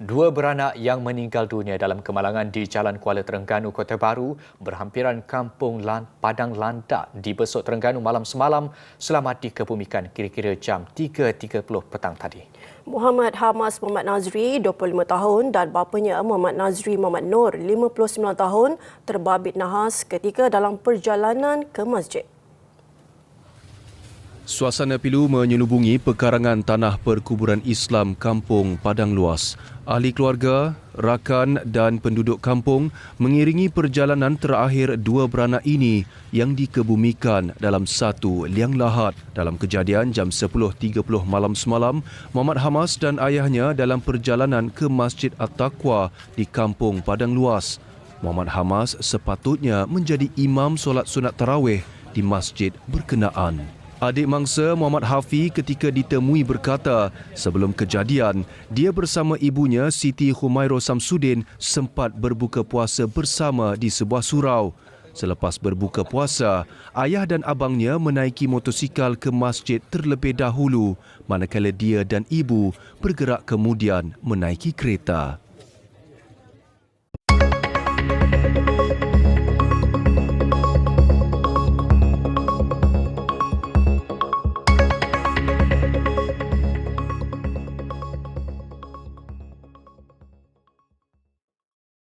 Dua beranak yang meninggal dunia dalam kemalangan di Jalan Kuala Terengganu, Kota Baru berhampiran kampung Lan Padang Landak di Besok Terengganu malam semalam selamat dikebumikan kira-kira jam 3.30 petang tadi. Muhammad Hamas Muhammad Nazri, 25 tahun dan bapanya Muhammad Nazri Muhammad Nur, 59 tahun, terbabit nahas ketika dalam perjalanan ke masjid. Suasana pilu menyelubungi pekarangan tanah perkuburan Islam Kampung Padang Luas. Ahli keluarga, rakan dan penduduk kampung mengiringi perjalanan terakhir dua beranak ini yang dikebumikan dalam satu liang lahat. Dalam kejadian jam 10.30 malam semalam, Muhammad Hamas dan ayahnya dalam perjalanan ke Masjid At-Taqwa di Kampung Padang Luas. Muhammad Hamas sepatutnya menjadi imam solat sunat tarawih di masjid berkenaan. Adik mangsa Muhammad Hafi ketika ditemui berkata sebelum kejadian dia bersama ibunya Siti Humairo Samsudin sempat berbuka puasa bersama di sebuah surau. Selepas berbuka puasa, ayah dan abangnya menaiki motosikal ke masjid terlebih dahulu manakala dia dan ibu bergerak kemudian menaiki kereta.